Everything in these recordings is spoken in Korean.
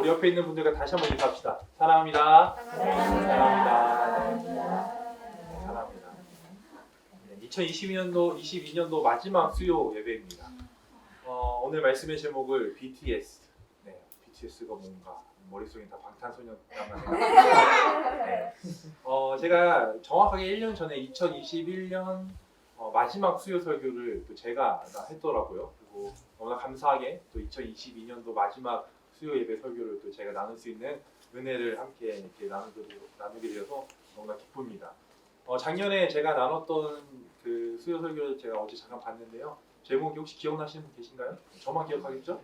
우리 옆에 있는 분들과 다시 한번 인사합시다. 사랑합니다. 사랑합니다. 네, 사랑합니다. 네, 2022년도 22년도 마지막 수요 예배입니다. 어, 오늘 말씀의 제목을 BTS. 네, BTS가 뭔가 머릿속에 다 방탄소년단만 네. 어, 제가 정확하게 1년 전에 2021년 어, 마지막 수요 설교를 또 제가 했더라고요. 그리고 너무나 감사하게 또 2022년도 마지막 수요 예배 설교를 또 제가 나눌 수 있는 은혜를 함께 이렇게 나누게, 되어서 너무나 기쁩니다. 어, 작년에 제가 나눴던 그 수요 설교를 제가 어제 잠깐 봤는데요. 제목이 혹시 기억나시는 분 계신가요? 저만 기억하겠죠?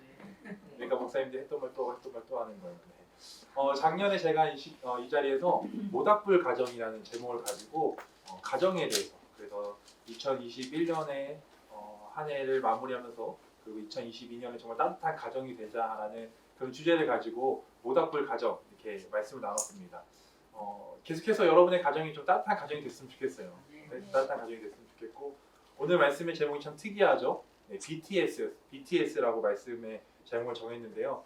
그러니까 목사님들 했던 말 또 했던 말 또 하는 거예요. 네. 어, 작년에 제가 이, 시, 어, 이 자리에서 모닥불 가정이라는 제목을 가지고 어, 가정에 대해서 그래서 2021년에 어, 한 해를 마무리하면서 그리고 2022년에 정말 따뜻한 가정이 되자라는 그런 주제를 가지고 모닥불 가정 이렇게 말씀을 나눴습니다. 어, 계속해서 여러분의 가정이 좀 따뜻한 가정이 됐으면 좋겠어요. 네, 따뜻한 가정이 됐으면 좋겠고 오늘 말씀의 제목이 참 특이하죠. 네, BTS, BTS라고 말씀의 제목을 정했는데요.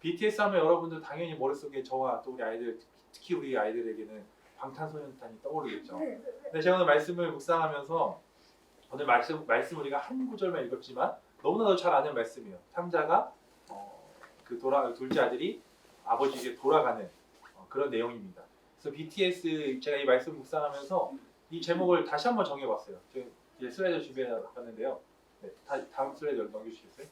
BTS 하면 여러분들 당연히 머릿속에 저와 또 우리 아이들 특히 우리 아이들에게는 방탄소년단이 떠오르겠죠. 근데 제가 오늘 말씀을 묵상하면서 오늘 말씀 말씀 우리가 한 구절만 읽었지만 너무나도 잘 아는 말씀이에요. 탕자가 어, 그 돌아 둘째 아들이 아버지에게 돌아가는 어, 그런 내용입니다. 그래서 BTS 제가 이 말씀 묵상하면서 이 제목을 다시 한번 정해봤어요. 이제 슬라이드 준비해 봤는데요. 네, 다, 다음 슬라이드 넘겨주시겠어요?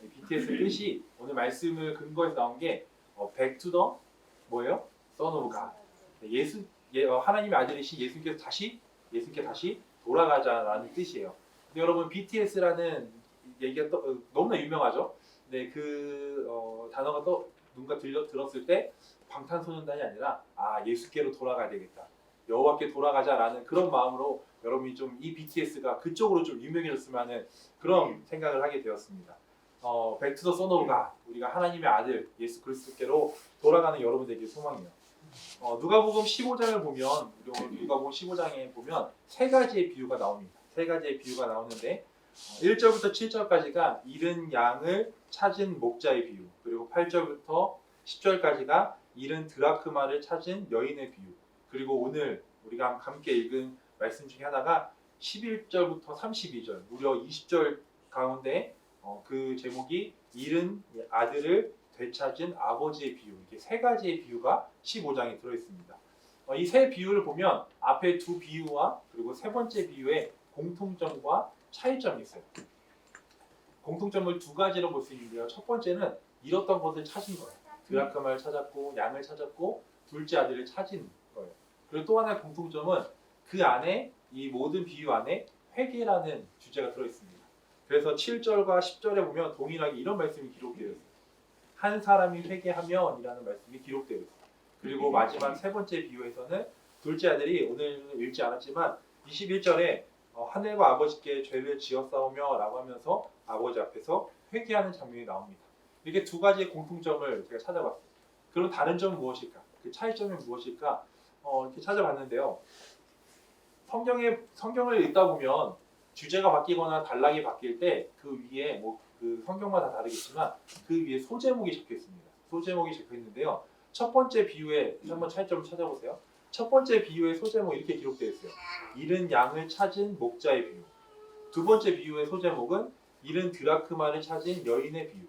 네, BTS 뜻이 오늘 말씀을 근거해서 나온 게 어, Back to the 뭐예요? Son of God. 네, 예수 예, 어, 하나님의 아들이신 예수님께서 다시 예수님께 다시 돌아가자라는 뜻이에요. 근데 여러분 BTS라는 얘기가 또, 어, 너무나 유명하죠. 네, 그 어, 단어가 또 누군가 들려 들었을 때 방탄소년단이 아니라 아 예수께로 돌아가야 되겠다. 여호와께 돌아가자라는 그런 마음으로 여러분이 좀 이 BTS가 그쪽으로 좀 유명해졌으면 하는 그런 생각을 하게 되었습니다. 어, 백투더 소노가 우리가 하나님의 아들 예수 그리스도께로 돌아가는 여러분들에게 소망이에요. 어, 누가복음 15장을 보면 누가복음 15장에 보면 세 가지의 비유가 나옵니다. 세 가지의 비유가 나오는데 어, 1절부터 7절까지가 잃은 양을 찾은 목자의 비유, 그리고 8절부터 10절까지가 잃은 드라크마를 찾은 여인의 비유, 그리고 오늘 우리가 함께 읽은 말씀 중에 하나가 11절부터 32절, 무려 20절 가운데 어, 그 제목이 잃은 아들을 되찾은 아버지의 비유, 이게 세 가지의 비유가 15장에 들어 있습니다. 어, 이세 비유를 보면 앞에 두 비유와 그리고 세 번째 비유의 공통점과 차이점이 있어요. 공통점을 두 가지로 볼 수 있는데요. 첫 번째는 잃었던 것을 찾은 거예요. 드라크마를 찾았고 양을 찾았고 둘째 아들을 찾은 거예요. 그리고 또 하나의 공통점은 그 안에 이 모든 비유 안에 회개라는 주제가 들어 있습니다. 그래서 7절과 10절에 보면 동일하게 이런 말씀이 기록되어 있어요. 한 사람이 회개하면이라는 말씀이 기록되어 있어요. 그리고 마지막 세 번째 비유에서는 둘째 아들이 오늘 읽지 않았지만 21절에 어, 하늘과 아버지께 죄를 지었사오며라고 하면서 아버지 앞에서 회개하는 장면이 나옵니다. 이렇게 두 가지의 공통점을 제가 찾아봤어요. 그럼 다른 점은 무엇일까? 그 차이점이 무엇일까? 어, 이렇게 찾아봤는데요. 성경에 성경을 읽다 보면 주제가 바뀌거나 단락이 바뀔 때 그 위에 뭐 그 성경마다 다르겠지만 그 위에 소제목이 적혀 있습니다. 소제목이 적혀 있는데요. 첫 번째 비유에 한번 차이점을 찾아보세요. 첫 번째 비유의 소제목 이렇게 기록되어 있어요. 잃은 양을 찾은 목자의 비유. 두 번째 비유의 소제목은 잃은 드라크마를 찾은 여인의 비유.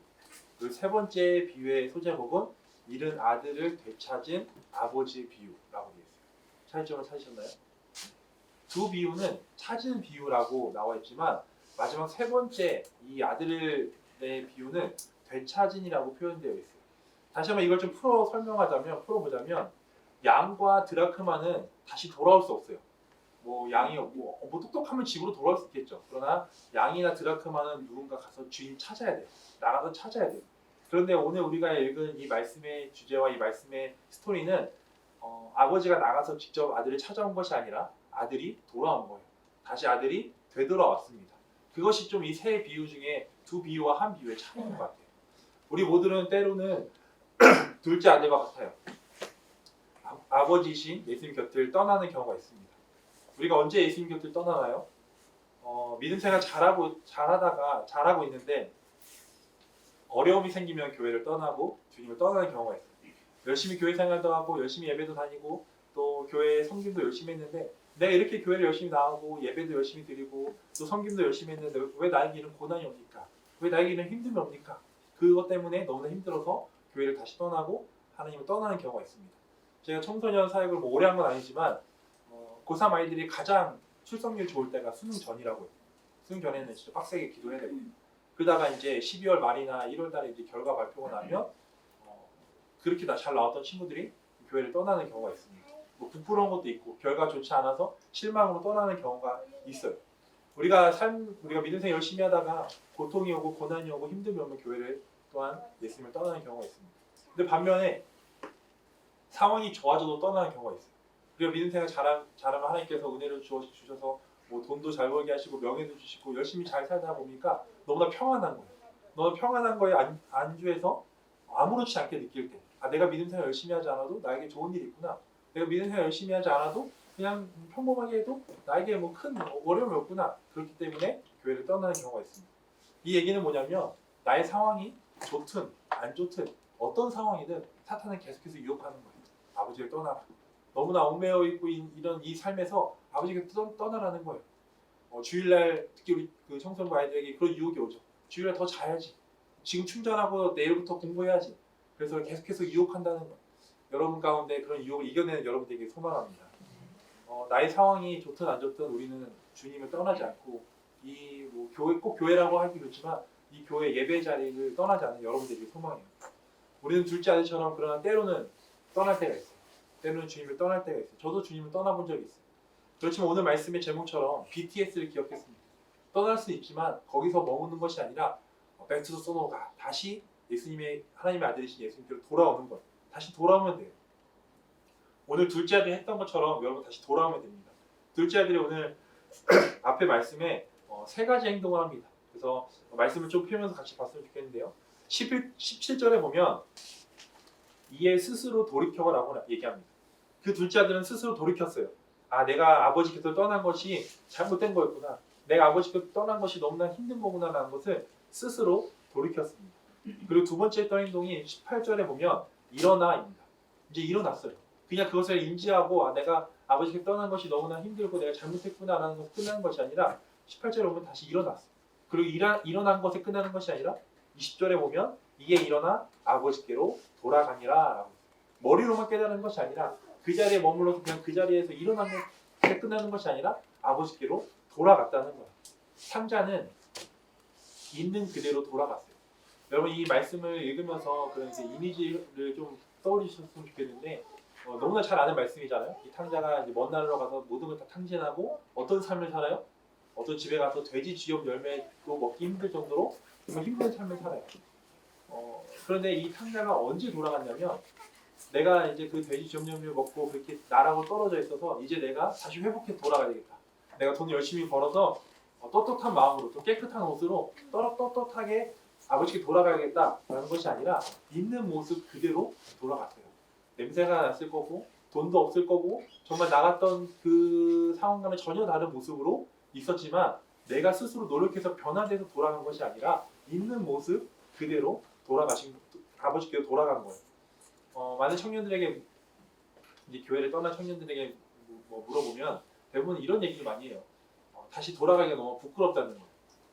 그리고 세 번째 비유의 소제목은 잃은 아들을 되찾은 아버지의 비유라고 되어 있어요. 차이점을 찾으셨나요? 두 비유는 찾은 비유라고 나와 있지만 마지막 세 번째 이 아들의 비유는 되찾은이라고 표현되어 있어요. 다시 한번 이걸 좀 풀어 설명하자면 풀어보자면 양과 드라크마는 다시 돌아올 수 없어요. 뭐 양이 뭐, 뭐 똑똑하면 집으로 돌아올 수 있겠죠. 그러나 양이나 드라크마는 누군가 가서 주인 찾아야 돼요. 나가서 찾아야 돼요. 그런데 오늘 우리가 읽은 이 말씀의 주제와 이 말씀의 스토리는 어, 아버지가 나가서 직접 아들을 찾아온 것이 아니라 아들이 돌아온 거예요. 다시 아들이 되돌아왔습니다. 그것이 좀 이 세 비유 중에 두 비유와 한 비유의 차이인 것 같아요. 우리 모두는 때로는 둘째 아들과 같아요. 아, 아버지이신 예수님 곁을 떠나는 경우가 있습니다. 우리가 언제 예수님 곁을 떠나나요? 어, 믿음 생활 잘하고 잘하다가 잘하고 있는데 어려움이 생기면 교회를 떠나고 주님을 떠나는 경우가 있어요. 열심히 교회 생활도 하고 열심히 예배도 다니고 또 교회 성김도 열심히 했는데 내가 이렇게 교회를 열심히 나가고 예배도 열심히 드리고 또 성김도 열심히 했는데 왜 나에게 이런 고난이 옵니까? 왜 나에게 이런 힘듦이 옵니까? 그것 때문에 너무나 힘들어서 교회를 다시 떠나고 하나님을 떠나는 경우가 있습니다. 제가 청소년 사역을 뭐 오래 한 건 아니지만 어, 고3 아이들이 가장 출석률 좋을 때가 수능 전이라고 해요. 수능 전에는 진짜 빡세게 기도해야 되고 그러다가 이제 12월 말이나 1월 달에 이제 결과 발표가 나면 어, 그렇게 다 잘 나왔던 친구들이 교회를 떠나는 경우가 있습니다. 뭐 부끄러운 것도 있고 결과 좋지 않아서 실망으로 떠나는 경우가 있어요. 우리가 삶 우리가 믿음 생활 열심히 하다가 고통이 오고 고난이 오고 힘듦이 오면 교회를 또한 예수님을 떠나는 경우가 있습니다. 근데 반면에 상황이 좋아져도 떠나는 경우가 있어요. 우리가 믿음 생활 잘하, 잘하면 하나님께서 은혜를 주셔서 뭐 돈도 잘 벌게 하시고 명예도 주시고 열심히 잘 살다 보니까 너무나 평안한 거예요. 너무 평안한 거에 안, 안주해서 아무렇지 않게 느낄 때, 아 내가 믿음 생활 열심히 하지 않아도 나에게 좋은 일이 있구나. 내가 믿음 생활 열심히 하지 않아도 그냥 평범하게 해도 나에게 뭐 큰 어려움이 없구나. 그렇기 때문에 교회를 떠나는 경우가 있습니다. 이 얘기는 뭐냐면 나의 상황이 좋든 안 좋든 어떤 상황이든 사탄은 계속해서 유혹하는 거예요. 아버지를 떠나라. 너무나 얽매여 있고 이- 이런 이 삶에서 아버지가 떠, 떠나라는 거예요. 어, 주일날 특히 우리 그 청소년 아이들에게 그런 유혹이 오죠. 주일날 더 자야지. 지금 충전하고 내일부터 공부해야지. 그래서 계속해서 유혹한다는 거. 여러분 가운데 그런 유혹을 이겨내는 여러분 되게 소망합니다. 어, 나의 상황이 좋든 안 좋든 우리는 주님을 떠나지 않고 이 뭐 교회 꼭 교회라고 하기 그렇지만 이 교회 예배 자리를 떠나지 않는 여러분들이 소망이에요. 우리는 둘째 아들처럼 그러나 때로는 떠날 때가 있어요. 때로는 주님을 떠날 때가 있어요. 저도 주님을 떠나본 적이 있어요. 그렇지만 오늘 말씀의 제목처럼 BTS를 기억했습니다. 떠날 수 있지만 거기서 머무는 것이 아니라 백투더 소노가 다시 예수님의 하나님의 아들이신 예수님께로 돌아오는 것. 다시 돌아오면 돼요. 오늘 둘째 아들이 했던 것처럼 여러분 다시 돌아오면 됩니다. 둘째 아들이 오늘 앞에 말씀에 어, 세 가지 행동을 합니다. 그래서 말씀을 좀 피우면서 같이 봤으면 좋겠는데요. 11, 17절에 보면 이에 스스로 돌이켜라고 얘기합니다. 그 둘째 아들은 스스로 돌이켰어요. 아, 내가 아버지께서 떠난 것이 잘못된 거였구나. 내가 아버지께서 떠난 것이 너무나 힘든 거구나라는 것을 스스로 돌이켰습니다. 그리고 두 번째 했던 행동이 18절에 보면 일어나입니다. 이제 일어났어요. 그냥 그것을 인지하고 아, 내가 아버지께 떠난 것이 너무나 힘들고 내가 잘못했구나라는 것을 끝나는 것이 아니라 18절에 보면 다시 일어났어. 그리고 일어, 일어난 것에 끝나는 것이 아니라 20절에 보면 이에 일어나 아버지께로 돌아가니라 머리로만 깨달은 것이 아니라 그 자리에 머물러서 그냥 그 자리에서 것에 끝나는 것이 아니라 아버지께로 돌아갔다는 거야. 상자는 있는 그대로 돌아갔어요. 여러분 이 말씀을 읽으면서 그런 이제 이미지를 좀 떠올리셨으면 좋겠는데 어, 너무나 잘 아는 말씀이잖아요. 이 탕자가 이제 먼 나라로 가서 모든 걸 다 탕진하고 어떤 삶을 살아요? 어떤 집에 가서 돼지 쥐염 열매도 먹기 힘들 정도로 정말 힘든 삶을 살아요. 어, 그런데 이 탕자가 언제 돌아갔냐면 내가 이제 그 돼지 열매 먹고 그렇게 나라고 떨어져 있어서 이제 내가 다시 회복해 돌아가야 되겠다. 내가 돈을 열심히 벌어서 어, 떳떳한 마음으로 또 깨끗한 옷으로 떠- 떳떳하게 아버지께 돌아가야겠다라는 것이 아니라 있는 모습 그대로 돌아갔어요. 냄새가 났을 거고 돈도 없을 거고 정말 나갔던 그 상황과는 전혀 다른 모습으로 있었지만 내가 스스로 노력해서 변화돼서 돌아간 것이 아니라 있는 모습 그대로 돌아가신 아버지께로 돌아간 거예요. 어, 많은 청년들에게 이제 교회를 떠난 청년들에게 뭐- 뭐 물어보면 대부분 이런 얘기를 많이 해요. 어, 다시 돌아가기가 너무 부끄럽다는 거예요.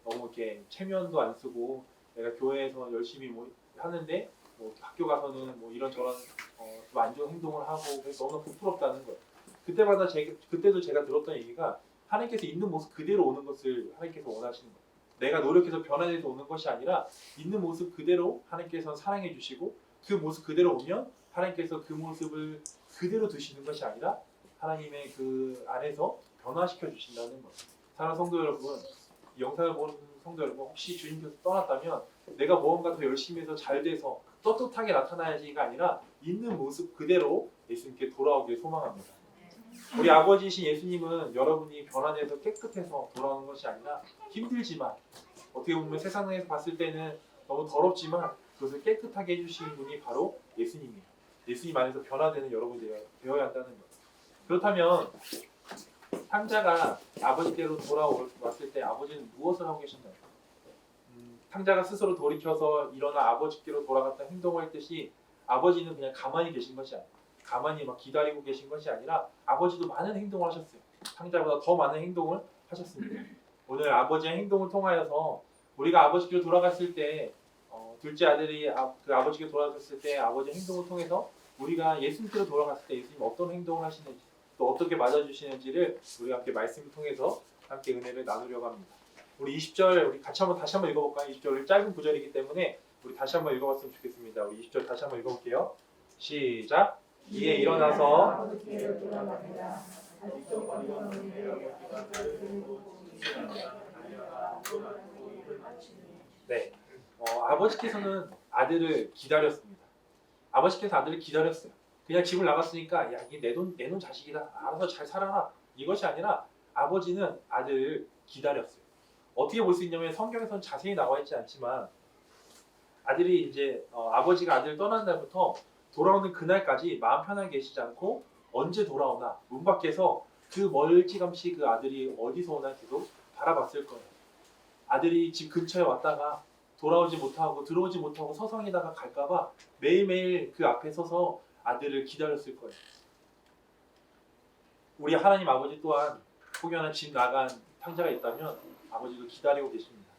너무 이렇게 체면도 안 쓰고 내가 교회에서 열심히 뭐 하는데 뭐 학교 가서는 뭐 이런저런 어, 좀안 좋은 행동을 하고 그래서 너무 부끄럽다는 거예요. 그때마다 제 그때도 제가 들었던 얘기가 하나님께서 있는 모습 그대로 오는 것을 하나님께서 원하시는 거예요. 내가 노력해서 변화돼서 오는 것이 아니라 있는 모습 그대로 하나님께서 사랑해 주시고 그 모습 그대로 오면 하나님께서 그 모습을 그대로 두시는 것이 아니라 하나님의 그 안에서 변화시켜 주신다는 거예요. 사랑하는 성도 여러분, 이 영상을 보는 성도 여러분 혹시 주님께서 떠났다면 내가 무언가 더 열심히 해서 잘 돼서 떳떳하게 나타나야지가 아니라 있는 모습 그대로 예수님께 돌아오길 소망합니다. 우리 아버지이신 예수님은 여러분이 변화돼서 깨끗해서 돌아오는 것이 아니라 힘들지만 어떻게 보면 세상에서 봤을 때는 너무 더럽지만 그것을 깨끗하게 해주시는 분이 바로 예수님이에요. 예수님 안에서 변화되는 여러분이 되어- 되어야 한다는 거예요. 그렇다면 상자가 아버지께로 돌아왔을 때 아버지는 무엇을 하고 계셨나요? 음, 탕자가 스스로 돌이켜서 일어나 아버지께로 돌아갔다 행동을 했듯이 아버지는 그냥 가만히 계신 것이 아니에요. 가만히 막 기다리고 계신 것이 아니라 아버지도 많은 행동을 하셨어요. 탕자보다 더 많은 행동을 하셨습니다. 오늘 아버지의 행동을 통하여서 우리가 아버지께로 돌아갔을 때 어, 둘째 아들이 아, 그 아버지께 돌아갔을 때 아버지의 행동을 통해서 우리가 예수님께로 돌아갔을 때 예수님 어떤 행동을 하시는지 또 어떻게 맞아주시는지를 우리가 함께 말씀을 통해서 함께 은혜를 나누려고 합니다. 우리 20절 우리 같이 한번 다시 한번 읽어볼까요? 20절 짧은 구절이기 때문에 우리 다시 한번 읽어봤으면 좋겠습니다. 우리 20절 다시 한번 읽어볼게요. 시작. 이에 일어나서 네, 어, 아버지께서는 아들을 기다렸습니다. 아버지께서 아들을 기다렸어요. 그냥 집을 나갔으니까 야 이게 내돈내 돈 자식이다. 알아서 잘 살아라. 이것이 아니라 아버지는 아들을 기다렸어요. 어떻게 볼 수 있냐면 성경에서는 자세히 나와 있지 않지만 아들이 이제 어, 아버지가 아들을 떠난 날부터 돌아오는 그날까지 마음 편하게 계시지 않고 언제 돌아오나 문 밖에서 그 멀찌감치 그 아들이 어디서 오나 계속 바라봤을 거예요. 아들이 집 근처에 왔다가 돌아오지 못하고 들어오지 못하고 서성이다가 갈까봐 매일매일 그 앞에 서서 아들을 기다렸을 거예요. 우리 하나님 아버지 또한 혹여나 집 나간 탕자가 있다면 아버지도 기다리고 계십니다.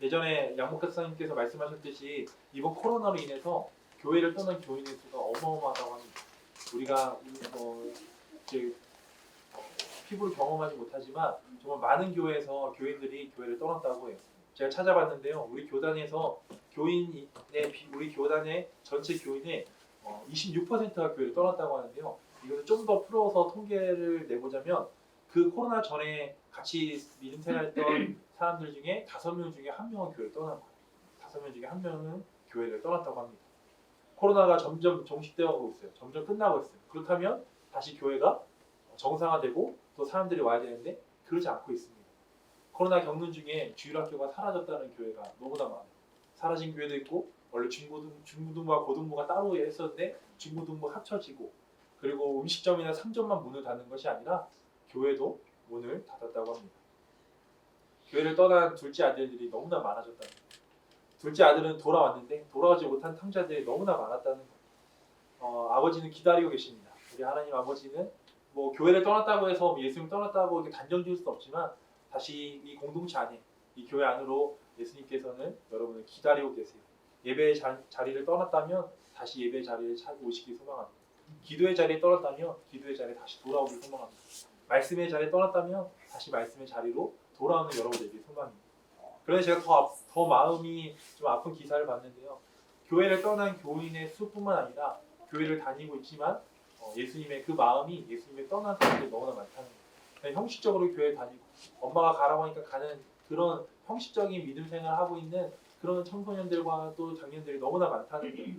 예전에 양목사님께서 말씀하셨듯이 이번 코로나로 인해서 교회를 떠난 교인의 수가 어마어마하다고 합니다. 우리가 어, 이제 어, 피부로 경험하지 못하지만 정말 많은 교회에서 교인들이 교회를 떠났다고 해요. 제가 찾아봤는데요. 우리 교단에서 교인의 비- 우리 교단의 전체 교인의 어, 26%가 교회를 떠났다고 하는데요. 이것을 좀 더 풀어서 통계를 내보자면 그 코로나 전에 같이 믿음 생활했던 사람들 중에 다섯 명 중에 한 명은 교회를 떠난 거예요. 다섯 명 중에 한 명은 교회를 떠났다고 합니다. 코로나가 점점 종식되어가고 있어요. 점점 끝나고 있어요. 그렇다면 다시 교회가 정상화되고 또 사람들이 와야 되는데 그러지 않고 있습니다. 코로나 겪는 중에 주일학교가 사라졌다는 교회가 너무나 많아요. 사라진 교회도 있고 원래 중고등 중고등부와 고등부가 따로 했었는데 중고등부 합쳐지고 그리고 음식점이나 상점만 문을 닫는 것이 아니라 교회도 문을 닫았다고 합니다. 교회를 떠난 둘째 아들들이 너무나 많아졌다는. 둘째 아들은 돌아왔는데 돌아오지 못한 탕자들이 너무나 많았다는 거예요. 어, 아버지는 기다리고 계십니다. 우리 하나님 아버지는 뭐 교회를 떠났다고 해서 뭐 예수님 떠났다고 이렇게 단정 지을 수 없지만 다시 이 공동체 안에 이 교회 안으로 예수님께서는 여러분을 기다리고 계세요. 예배의 자, 자리를 떠났다면 다시 예배의 자리를 찾고 오시기 소망합니다. 기도의 자리에 떠났다면 기도의 자리에 다시 돌아오길 소망합니다. 말씀의 자리에 떠났다면 다시 말씀의 자리로 돌아오는 여러분들에게 소망입니다. 그래서 제가 더, 앞- 더 마음이 좀 아픈 기사를 봤는데요. 교회를 떠난 교인의 수뿐만 아니라 교회를 다니고 있지만 어, 예수님의 그 마음이 예수님의 떠난 사람들이 너무나 많다는 거예요. 형식적으로 교회 다니고 엄마가 가라고 하니까 가는 그런 형식적인 믿음 생활을 하고 있는 그런 청소년들과 또 장년들이 너무나 많다는 거예요.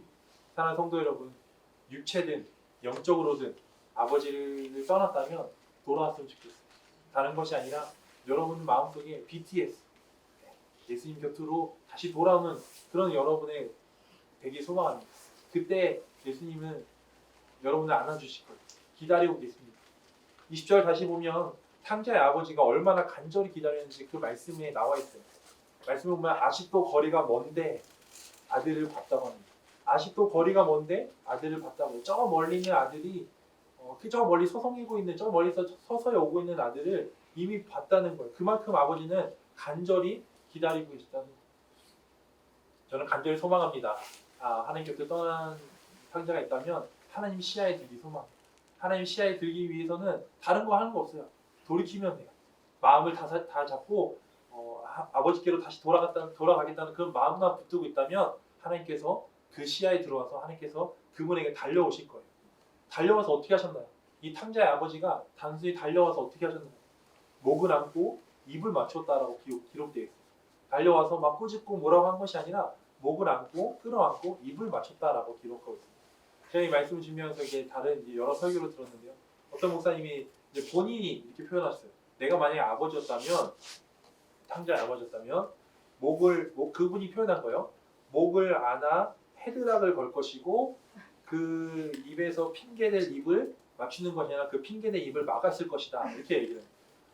사랑하는 성도 여러분, 육체든 영적으로든 아버지를 떠났다면 돌아왔으면 좋겠어요. 다른 것이 아니라 여러분 마음속에 BTS 예수님 곁으로 다시 돌아오는 그런 여러분의 되기 소망합니다. 그때 예수님은 여러분을 안아주실 거예요. 기다리고 계십니다. 20절 다시 보면 탕자의 아버지가 얼마나 간절히 기다렸는지 그 말씀에 나와 있어요. 말씀을 보면 아직도 거리가 먼데 아들을 봤다고 합니다. 아직도 거리가 먼데 아들을 봤다고. 저 멀리 있는 아들이 어, 그저 멀리 서성이고 있는 저 멀리서 서서히 오고 있는 아들을 이미 봤다는 거예요. 그만큼 아버지는 간절히 기다리고 거예요. 저는 간절히 소망합니다. 아, 하나님 곁을 떠난 상자가 있다면 하나님 시야에 들기 소망. 하나님 시야에 들기 위해서는 다른 거 하는 거 없어요. 돌이키면 돼요. 마음을 다, 사- 다 잡고 어, 아, 버지께로 다시 돌아갔다 돌아가겠다는 그런 마음만 붙들고 있다면 하나님께서 그 시야에 들어와서 하나님께서 그분에게 달려오실 거예요. 달려와서 어떻게 하셨나요? 이 탕자의 아버지가 단순히 달려와서 어떻게 하셨나요? 목을 안고 입을 맞췄다라고 기록, 기록되어 있어요. 달려와서 막 꾸짖고 뭐라고 한 것이 아니라 목을 안고 끌어안고 입을 맞췄다라고 기록하고 있습니다. 제가 이 말씀을 주면서 이게 다른 이제 여러 설교를 들었는데요. 어떤 목사님이 이제 본인이 이렇게 표현했어요. 내가 만약에 아버지였다면 탕자의 아버지였다면 목을 목 그분이 표현한 거예요. 목을 안아 헤드락을 걸 것이고 그 입에서 핑계될 입을 맞추는 것이 아니라 그 핑계될 입을 막았을 것이다 이렇게 얘기를 해요.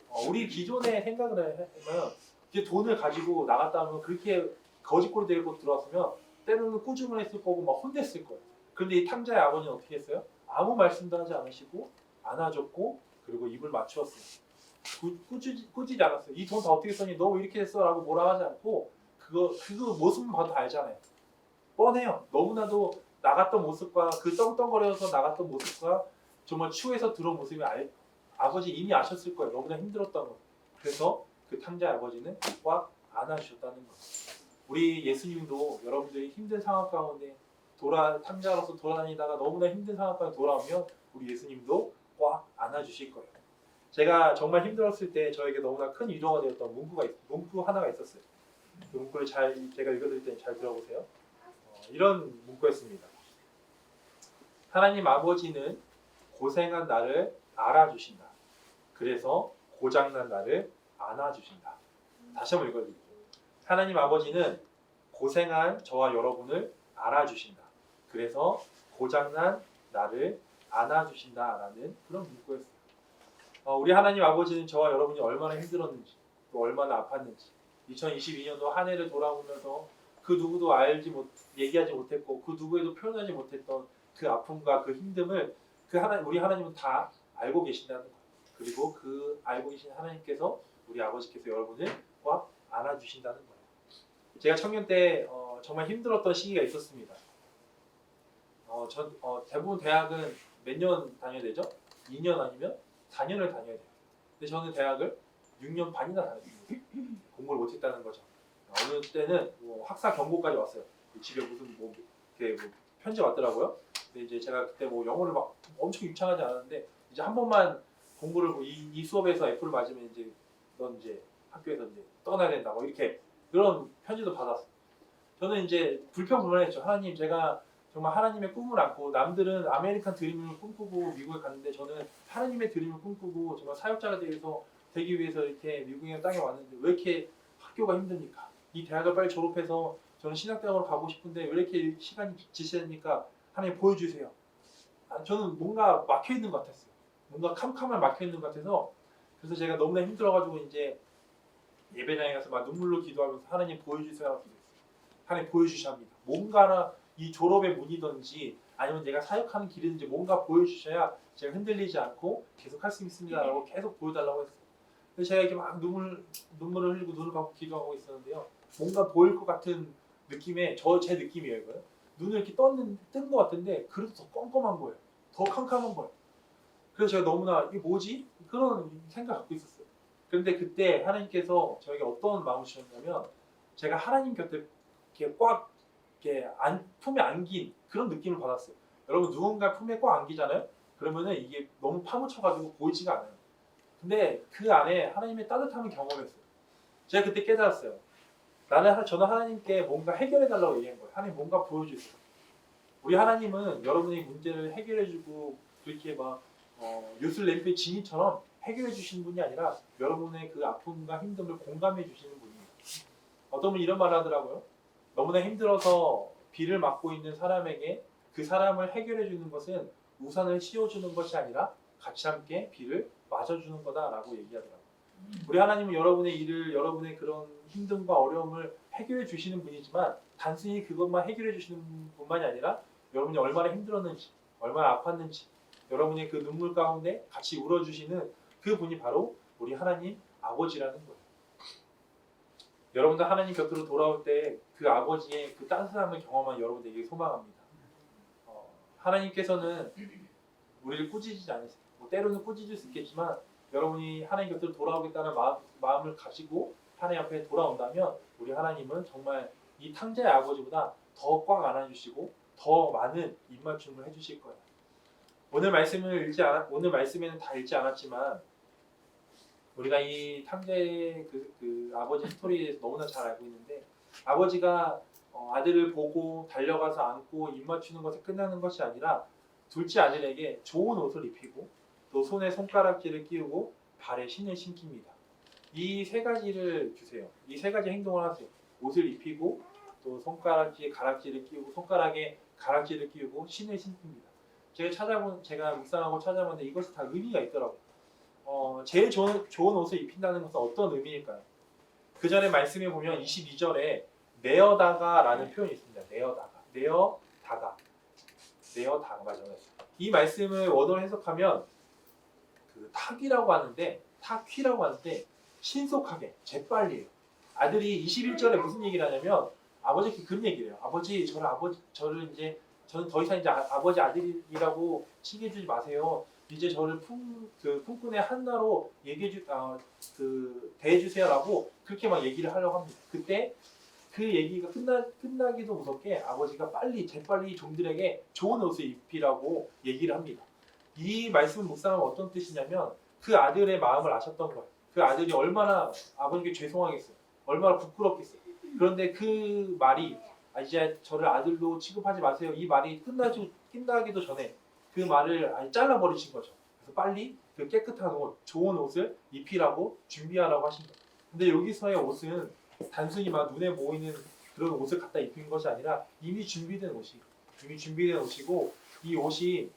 어, 우리 기존의 생각을 하면 이제 돈을 가지고 나갔다 하면 그렇게 거짓골이 되고 들어왔으면 때로는 꾸중을 했을 거고 막 혼냈을 거예요. 그런데 이 탕자의 아버지는 어떻게 했어요? 아무 말씀도 하지 않으시고 안아줬고 그리고 입을 맞추었어요. 꾸, 꾸짖, 꾸짖지 않았어요. 이 돈 다 어떻게 썼니? 너 왜 이렇게 했어?라고 뭐라 하지 않고 그거 그거 모습만 봐도 알잖아요. 뻔해요. 너무나도 나갔던 모습과 그 떵떵거려서 나갔던 모습과 정말 추해서 들어온 모습이 알, 아버지 이미 아셨을 거예요. 너무나 힘들었던 거. 그래서 그 탕자 아버지는 꽉 안아주셨다는 거예요. 우리 예수님도 여러분들이 힘든 상황 가운데 돌아 탕자로서 돌아다니다가 너무나 힘든 상황 가운데 돌아오면 우리 예수님도 꽉 안아주실 거예요. 제가 정말 힘들었을 때 저에게 너무나 큰 위로가 되었던 문구가 있, 문구 하나가 있었어요. 그 문구를 잘 제가 읽어드릴 테니 잘 들어보세요. 어, 이런 문구였습니다. 하나님 아버지는 고생한 나를 알아주신다. 그래서 고장난 나를 안아주신다. 다시 한번 읽어드릴게요. 하나님 아버지는 고생한 저와 여러분을 알아주신다. 그래서 고장난 나를 안아주신다라는 그런 문구였어요. 어, 우리 하나님 아버지는 저와 여러분이 얼마나 힘들었는지 또 얼마나 아팠는지 2022년도 한 해를 돌아보면서 그 누구도 알지 못 얘기하지 못했고 그 누구에도 표현하지 못했던 그 아픔과 그 힘듦을 그 하나 우리 하나님은 다 알고 계신다는 거예요. 그리고 그 알고 계신 하나님께서 우리 아버지께서 여러분을 꽉 안아주신다는 거예요. 제가 청년 때 어, 정말 힘들었던 시기가 있었습니다. 어, 전 어, 대부분 대학은 몇 년 다녀야 되죠? 2년 아니면 4년을 다녀야 돼요. 근데 저는 대학을 6년 반이나 다녔습니다. 공부를 못했다는 거죠. 어느 때는 뭐 학사 경고까지 왔어요. 집에 무슨 뭐뭐 편지 왔더라고요. 근데 이제 제가 그때 뭐 영어를 막 엄청 유창하지 않았는데 이제 한 번만 공부를 뭐 이, 이 수업에서 F를 맞으면 이제 넌 이제 학교에서 이제 떠나야 된다 뭐 이렇게 그런 편지도 받았어요. 저는 이제 불평불만했죠. 하나님 제가 정말 하나님의 꿈을 안고 남들은 아메리칸 드림을 꿈꾸고 미국에 갔는데 저는 하나님의 드림을 꿈꾸고 정말 사역자가 되어서 되기 위해서 이렇게 미국의 땅에 왔는데 왜 이렇게 학교가 힘드니까 이 대학을 빨리 졸업해서 저는 신학대학으로 가고 싶은데 왜 이렇게 시간이 지체되니까 하나님 보여주세요. 아, 저는 뭔가 막혀 있는 것 같았어요. 뭔가 캄캄한 막혀 있는 것 같아서 그래서 제가 너무나 힘들어가지고 이제 예배당에 가서 막 눈물로 기도하면서 하나님 보여주세요 기도했어요. 하나님 보여주셔야 합니다. 뭔가나 이 졸업의 문이든지 아니면 내가 사역하는 길이든지 뭔가 보여주셔야 제가 흔들리지 않고 계속 할 수 있습니다라고 계속 보여달라고 했어요. 그래서 제가 이렇게 막 눈물 눈물을 흘리고 눈을 감고 기도하고 있었는데요. 뭔가 보일 것 같은 느낌의 저제 느낌이에요 이거요. 눈을 이렇게 떴는 뜬 것 같은데 그래도 더 껌껌한 거예요. 더 캄캄한 거예요. 그래서 제가 너무나 이게 뭐지 그런 생각 갖고 있었어요. 그런데 그때 하나님께서 저에게 어떤 마음을 주셨냐면 제가 하나님 곁에 이렇게 꽉 이렇게 안, 품에 안긴 그런 느낌을 받았어요. 여러분 누군가 품에 꽉 안기잖아요. 그러면은 이게 너무 파묻혀가지고 보이지가 않아요. 근데 그 안에 하나님의 따뜻함을 경험했어요. 제가 그때 깨달았어요. 나는 하- 저는 하나님께 뭔가 해결해 달라고 얘기한 거예요. 하나님 뭔가 보여주세요. 우리 하나님은 여러분의 문제를 해결해주고 그렇게 막 어, 요술램프의 진이처럼 해결해 주시는 분이 아니라 여러분의 그 아픔과 힘듦을 공감해 주시는 분입니다. 어떤 분이 이런 말을 하더라고요. 너무나 힘들어서 비를 맞고 있는 사람에게 그 사람을 해결해 주는 것은 우산을 씌워주는 것이 아니라 같이 함께 비를 맞아주는 거다라고 얘기하더라고요. 우리 하나님은 여러분의 일을 여러분의 그런 힘듦과 어려움을 해결해 주시는 분이지만 단순히 그것만 해결해 주시는 분만이 아니라 여러분이 얼마나 힘들었는지 얼마나 아팠는지 여러분의 그 눈물 가운데 같이 울어주시는 그 분이 바로 우리 하나님 아버지라는 거예요. 여러분들 하나님 곁으로 돌아올 때 그 아버지의 그 따뜻함을 경험한 여러분들에게 소망합니다. 어, 하나님께서는 우리를 꾸짖지 않으세요. 뭐 때로는 꾸짖을 수 있겠지만 여러분이 하나님 곁으로 돌아오겠다는 마음, 마음을 가지고 하나님 앞에 돌아온다면 우리 하나님은 정말 이 탕자의 아버지보다 더 꽉 안아주시고 더 많은 입맞춤을 해주실 거예요. 오늘 말씀을 읽지 않았, 오늘 말씀에는 다 읽지 않았지만 우리가 이 탕자의 그, 그 아버지 스토리에 대해서 너무나 잘 알고 있는데 아버지가 어, 아들을 보고 달려가서 안고 입 맞추는 것에 끝나는 것이 아니라 둘째 아들에게 좋은 옷을 입히고 또 손에 손가락질을 끼우고 발에 신을 신깁니다. 이 세 가지를 주세요. 이 세 가지 행동을 하세요. 옷을 입히고 또 손가락질에 가락지를 끼우고 손가락에 가락지를 끼우고 신을 신깁니다. 제가 찾아본 제가 묵상하고 찾아봤는데 이것이 다 의미가 있더라고요. 어, 제일 좋은, 좋은 옷을 입힌다는 것은 어떤 의미일까요? 그 전에 말씀에 보면 22절에 내어다가라는 표현이 있습니다. 내어다가, 내어다가, 내어다가 맞아요. 이 말씀을 원어로 해석하면 그 탁이라고 하는데 탁휘라고 하는데 신속하게 재빨리예요. 아들이 21절에 무슨 얘기를 하냐면 아버지께 그런 얘기를 해요. 아버지 저를 아버지 저를 이제 저는 더 이상 이제 아, 버지 아들이라고 칭해 주지 마세요. 이제 저를 품, 그 품꾼의 한나로 얘기해 주, 아, 그 대해 주세요라고 그렇게 막 얘기를 하려고 합니다. 그때 그 얘기가 끝나 끝나기도 무섭게 아버지가 빨리 재빨리 종들에게 좋은 옷을 입히라고 얘기를 합니다. 이 말씀을 묵상하면 어떤 뜻이냐면 그 아들의 마음을 아셨던 거예요. 그 아들이 얼마나 아버지께 죄송하겠어요. 얼마나 부끄럽겠어요. 그런데 그 말이 아, 이제 저를 아들로 취급하지 마세요. 이 말이 끝나지 끝나기도 전에 그 말을 아예 잘라버리신 거죠. 그래서 빨리 그 깨끗한 옷, 좋은 옷을 입히라고 준비하라고 하신 거예요. 근데 여기서의 옷은 단순히 막 눈에 보이는 그런 옷을 갖다 입힌 것이 아니라 이미 준비된 옷이 이미 준비된 옷이고 이 옷이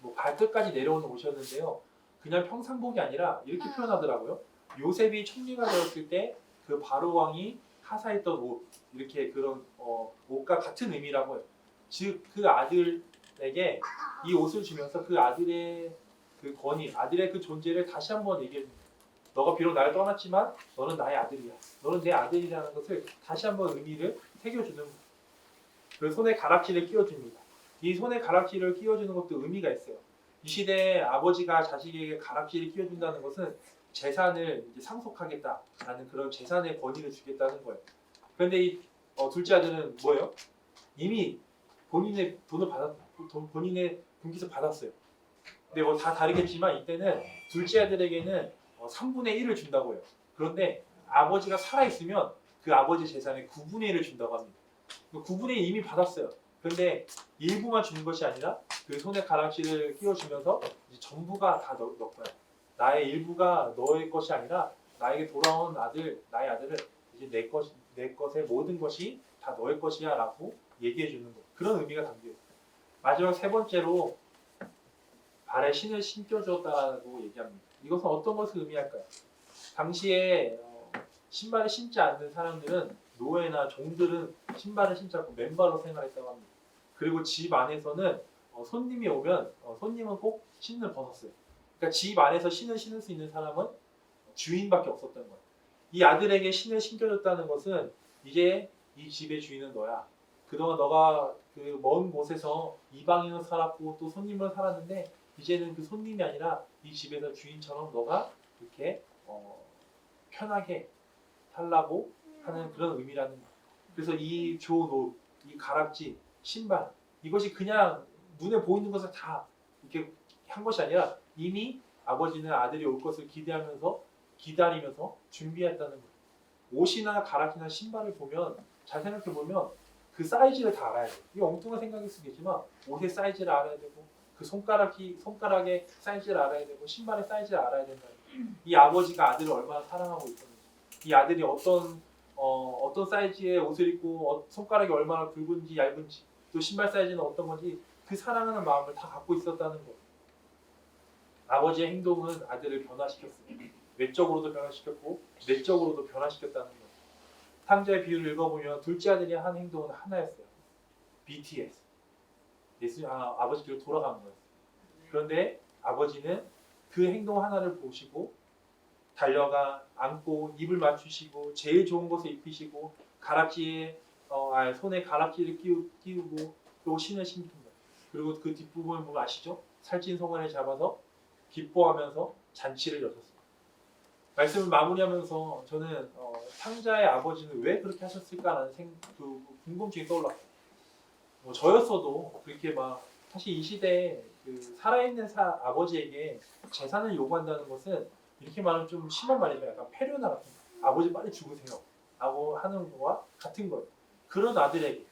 뭐 발끝까지 내려오는 옷이었는데요. 그냥 평상복이 아니라 이렇게 표현하더라고요. 요셉이 총리가 되었을 때 그 바로 왕이 하사했던 옷 이렇게 그런 어, 옷과 같은 의미라고 해요. 즉 그 아들에게 이 옷을 주면서 그 아들의 그 권위, 아들의 그 존재를 다시 한번 얘기해 줍니다. 너가 비록 나를 떠났지만 너는 나의 아들이야. 너는 내 아들이라는 것을 다시 한번 의미를 새겨주는. 그 손에 가락지를 끼워줍니다. 이 손에 가락지를 끼워주는 것도 의미가 있어요. 이 시대에 아버지가 자식에게 가락지를 끼워준다는 것은 재산을 이제 상속하겠다라는 그런 재산의 권위를 주겠다는 거예요. 그런데 이 어, 둘째 아들은 뭐예요? 이미 본인의 돈을 받았, 돈, 본인의 분깃을 받았어요. 근데 뭐 다 다르겠지만 이때는 둘째 아들에게는 어, 3분의 1을 준다고 해요. 그런데 아버지가 살아있으면 그 아버지 재산의 9분의 1을 준다고 합니다. 그 9분의 1 이미 받았어요. 그런데 일부만 주는 것이 아니라 그 손에 가락지를 끼워주면서 전부가 다 넣, 거야. 나의 일부가 너의 것이 아니라 나에게 돌아온 아들, 나의 아들을 이제 내 것, 내 것의 모든 것이 다 너의 것이야라고 얘기해 주는 거. 그런 의미가 담겨. 있어요. 마지막 세 번째로 발에 신을 신겨줬다고 얘기합니다. 이것은 어떤 것을 의미할까요? 당시에 어, 신발을 신지 않는 사람들은 노예나 종들은 신발을 신지 않고 맨발로 생활했다고 합니다. 그리고 집 안에서는 어, 손님이 오면 어, 손님은 꼭 신을 벗었어요. 그러니까 집 안에서 신을 신을 수 있는 사람은 주인밖에 없었던 거예요. 이 아들에게 신을 신겨줬다는 것은 이제 이 집의 주인은 너야. 그동안 너가 그 먼 곳에서 이방인으로 살았고 또 손님으로 살았는데 이제는 그 손님이 아니라 이 집에서 주인처럼 너가 이렇게 어, 편하게 살라고 하는 그런 의미라는 거예요. 그래서 이 좋은 옷, 이 가락지, 신발 이것이 그냥 눈에 보이는 것을 다 이렇게 한 것이 아니라 이미 아버지는 아들이 올 것을 기대하면서 기다리면서 준비했다는 거예요. 옷이나 가락이나 신발을 보면 잘 생각해 보면 그 사이즈를 다 알아야 돼요. 이 엉뚱한 생각일 수 있겠지만 옷의 사이즈를 알아야 되고 그 손가락이 손가락의 사이즈를 알아야 되고 신발의 사이즈를 알아야 된다. 이 아버지가 아들을 얼마나 사랑하고 있었는지, 이 아들이 어떤 어, 어떤 사이즈의 옷을 입고 어, 손가락이 얼마나 굵은지 얇은지 또 신발 사이즈는 어떤 건지 그 사랑하는 마음을 다 갖고 있었다는 거예요. 아버지의 행동은 아들을 변화시켰습니다. 외적으로도 변화시켰고 내적으로도 변화시켰다는 거예요. 탕자의 비유를 읽어보면 둘째 아들이 한 행동은 하나였어요. BTS. 예수 아, 아버지께로 돌아가는 거예요. 그런데 아버지는 그 행동 하나를 보시고 달려가 안고 입을 맞추시고 제일 좋은 것을 입히시고 가락지에 어, 아, 손에 가락지를 끼우, 끼우고 또 신을 신깁니다. 그리고 그 뒷부분을 보면 아시죠? 살찐 송아를 잡아서 기뻐하면서 잔치를 여셨습니다. 말씀을 마무리하면서 저는 어, 탕자의 아버지는 왜 그렇게 하셨을까라는 생, 그 궁금증이 떠올랐어요. 뭐 저였어도 그렇게 막 사실 이 시대에 그 살아있는 사, 아버지에게 재산을 요구한다는 것은 이렇게 말하면 좀 심한 말이지만 약간 패륜화 같은 거. 아버지 빨리 죽으세요 라고 하는 거와 같은 거예요. 그런 아들에게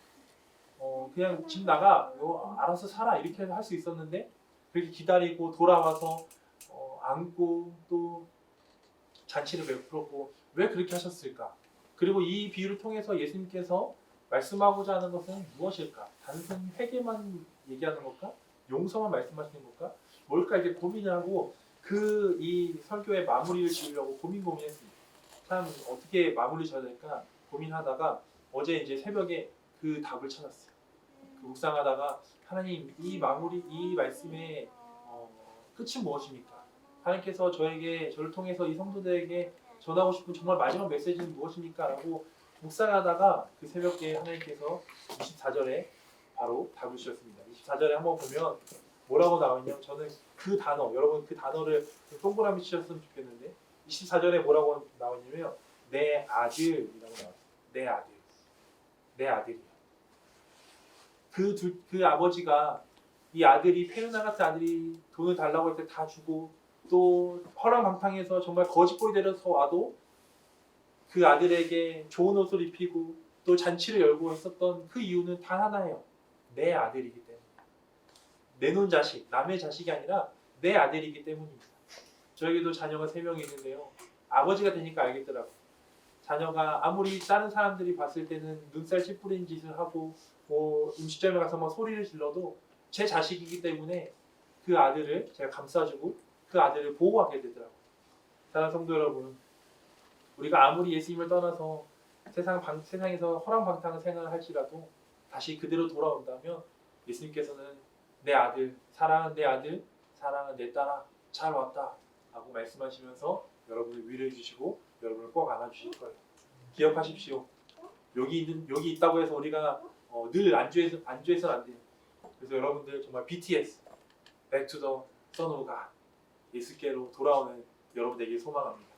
어, 그냥 집 나가 너 알아서 살아 이렇게 할 수 있었는데 그렇게 기다리고 돌아와서 어, 안고 또 잔치를 베풀었고 왜 그렇게 하셨을까? 그리고 이 비유를 통해서 예수님께서 말씀하고자 하는 것은 무엇일까? 단순 회개만 얘기하는 걸까? 용서만 말씀하시는 걸까? 뭘까 이렇게 고민하고 그 이 설교의 마무리를 지으려고 고민 고민했습니다. 참 어떻게 마무리 져야 될까 고민하다가 어제 이제 새벽에 그 답을 찾았어요. 그 묵상하다가 하나님 이 마무리 이 말씀의 어, 끝은 무엇입니까? 하나님께서 저에게 저를 통해서 이 성도들에게 전하고 싶은 정말 마지막 메시지는 무엇입니까? 라고 묵상하다가 그 새벽에 하나님께서 24절에 바로 답을 주셨습니다. 24절에 한번 보면 뭐라고 나오냐면 저는 그 단어 여러분 그 단어를 좀 동그라미 치셨으면 좋겠는데 24절에 뭐라고 나오냐면 내 아들이라고 나왔어요. 내 아들. 내 아들이야. 그, 둘, 그 아버지가 이 아들이 페르나 같은 아들이 돈을 달라고 할 때 다 주고 또 허랑방탕해서 정말 거짓골이 되려서 와도 그 아들에게 좋은 옷을 입히고 또 잔치를 열고 했었던 그 이유는 단 하나예요. 내 아들이기 때문에. 내놓은 자식, 남의 자식이 아니라 내 아들이기 때문입니다. 저에게도 자녀가 세 명이 있는데요. 아버지가 되니까 알겠더라고요. 자녀가 아무리 다른 사람들이 봤을 때는 눈살 찌푸린 짓을 하고 뭐 음식점에 가서 막 소리를 질러도 제 자식이기 때문에 그 아들을 제가 감싸주고 그 아들을 보호하게 되더라고요. 사랑하는 성도 여러분, 우리가 아무리 예수님을 떠나서 세상 방, 세상에서 허랑방탕한 생활을 할지라도 다시 그대로 돌아온다면 예수님께서는 내 아들, 사랑하는 내 아들, 사랑하는 내 딸아, 잘 왔다 라고 말씀하시면서 여러분을 위로해 주시고 여러분을 꼭 안아 주실 거예요. 기억하십시오. 여기 있는 여기 있다고 해서 우리가 어, 늘 안주해서 안주해서는 안 돼요. 그래서 여러분들 정말 BTS, Back to the Son of God, 예수께로 돌아오는 여러분에게 소망합니다.